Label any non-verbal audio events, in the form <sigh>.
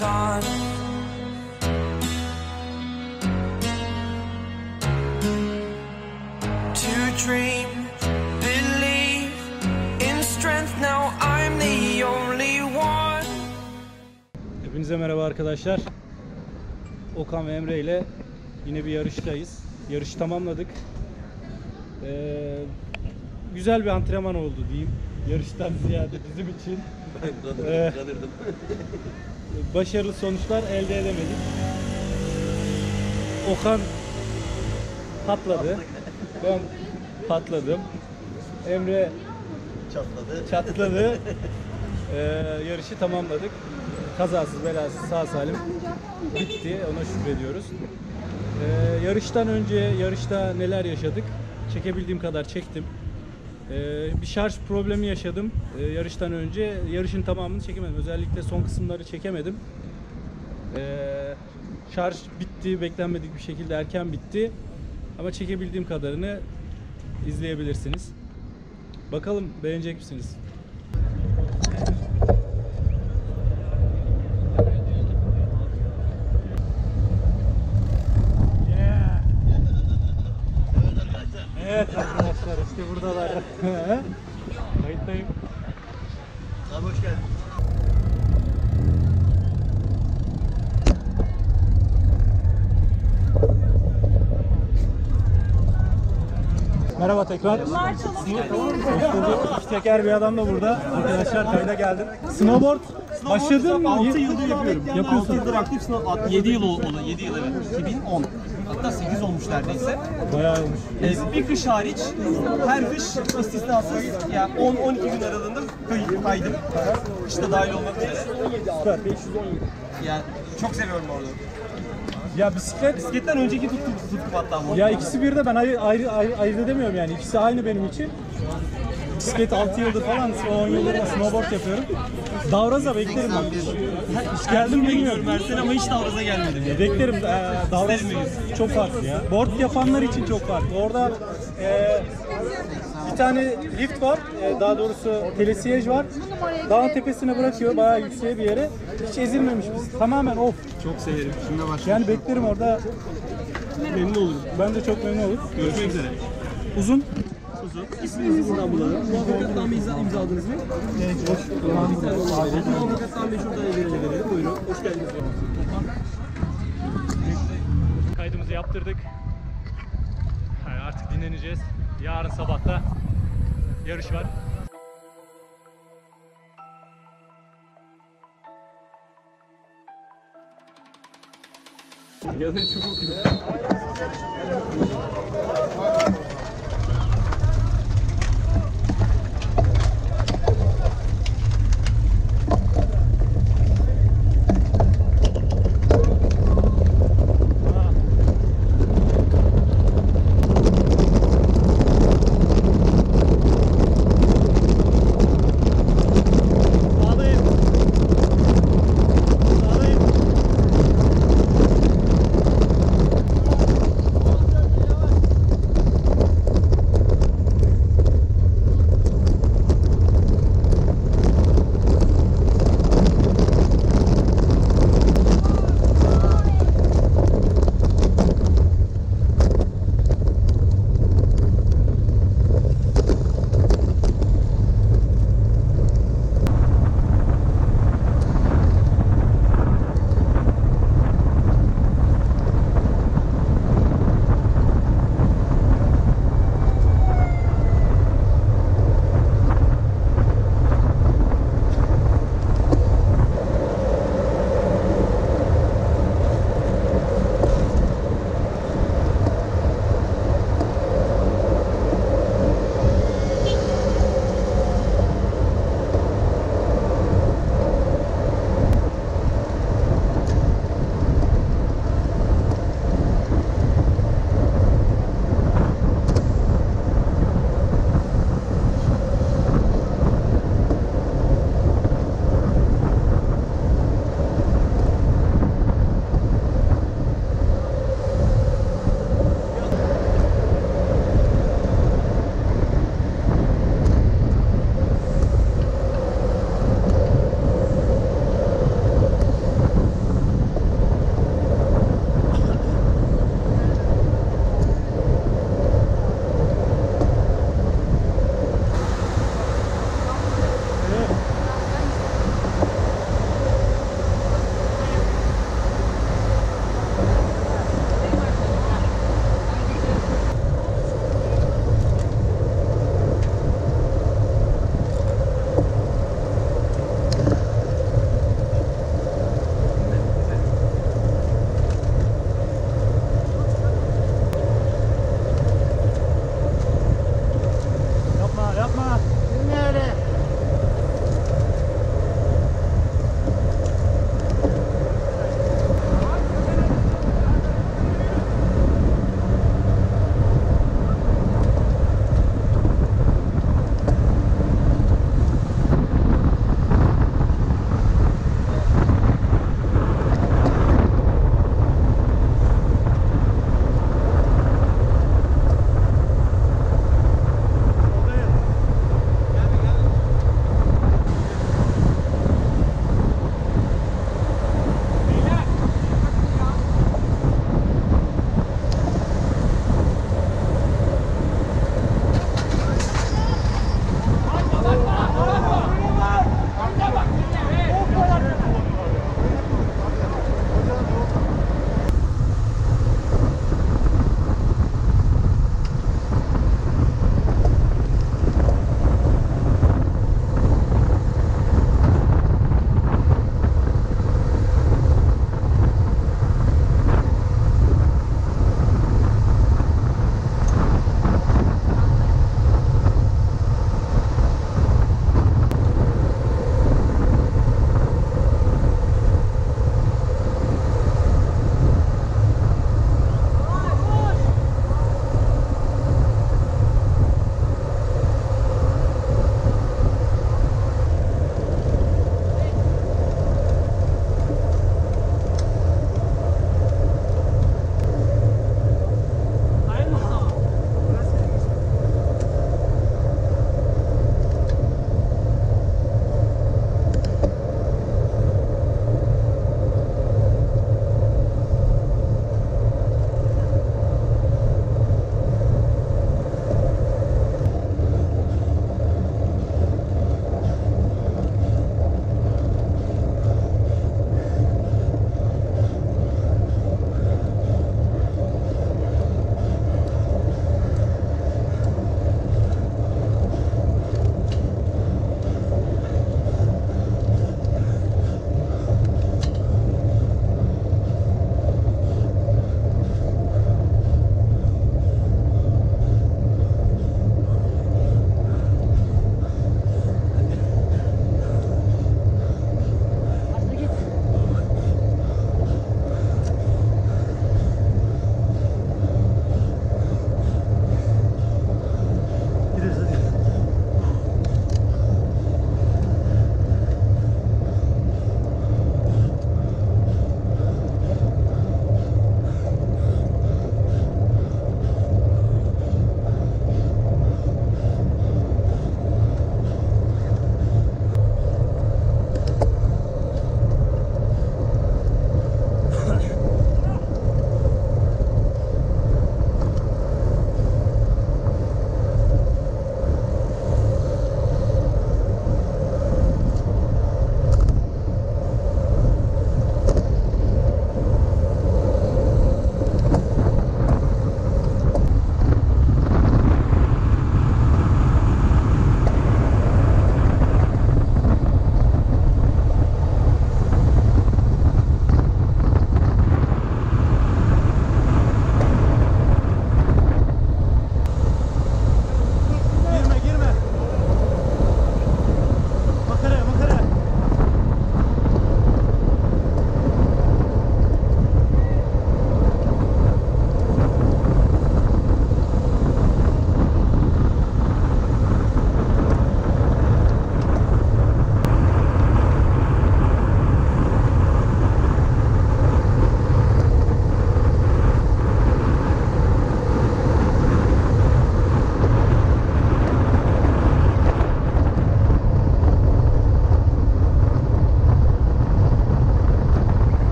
sun. To dream, believe in strength. Now I'm the only one. Hepinize merhaba arkadaşlar. Okan ve Emre ile yine bir yarıştayız. Yarışı tamamladık. Ee, güzel bir antrenman oldu diyeyim. Yarıştan ziyade bizim için. Ee, başarılı sonuçlar elde edemedik. Okan patladı. Ben patladım. Emre çatladı. çatladı. <laughs> Ee, yarışı tamamladık. Kazasız belasız sağ salim bitti. Ona şükrediyoruz. Ee, yarıştan önce yarışta neler yaşadık? Çekebildiğim kadar çektim. Ee, bir şarj problemi yaşadım ee, yarıştan önce. Yarışın tamamını çekemedim. Özellikle son kısımları çekemedim. Ee, şarj bitti. Beklenmedik bir şekilde erken bitti. Ama çekebildiğim kadarını izleyebilirsiniz. Bakalım beğenecek misiniz? Merhaba tekrar. Hoş teker bir adam da burada. Arkadaşlar kayda geldim. Snowboard başladın mı? 6 yıldır yapıyorum. Yapıyorsun. 6 yıldır aktif sınav. 7 yıl oldu. 7 yıl evet. 2010. Hatta 8 olmuş neredeyse. Bayağı olmuş. Ee, bir kış hariç her kış istisnasız yani 10-12 gün aralığında kay- kaydım. Kışta dahil olmak üzere. Süper. 517. Yani çok seviyorum orada. Ya bisiklet Bisikletten önceki tuttum, tuttum hatta bu. ya ikisi bir de ben ayrı ayrı ayrı, ayırt edemiyorum yani. İkisi aynı benim için. Bisiklet 6 yıldır falan 10 yıldır snowboard yapıyorum. Davraz'a beklerim ben. Hiç geldim bilmiyorum. Versen ama hiç davraza gelmedim. ya. Beklerim. Ee, Davraz çok farklı ya. Board yapanlar için çok farklı. Orada e, bir tane lift var. E, daha doğrusu telesiyej var. Dağın tepesine bırakıyor bayağı yükseğe bir yere. Hiç ezilmemiş biz. Tamamen off. Çok severim. Şimdi başlayalım. Yani beklerim orada. Memnun olurum. Ben de çok memnun olurum. Görüşmek üzere. Uzun. Uzun. İsminizi buradan bulalım. Muhabbekatname imza, imzaladınız mı? Muhabbekatname şurada verelim verelim. Buyurun. Hoş geldiniz. Kaydımızı yaptırdık. Dinleneceğiz. Yarın sabahta yarış var. Sağdayım.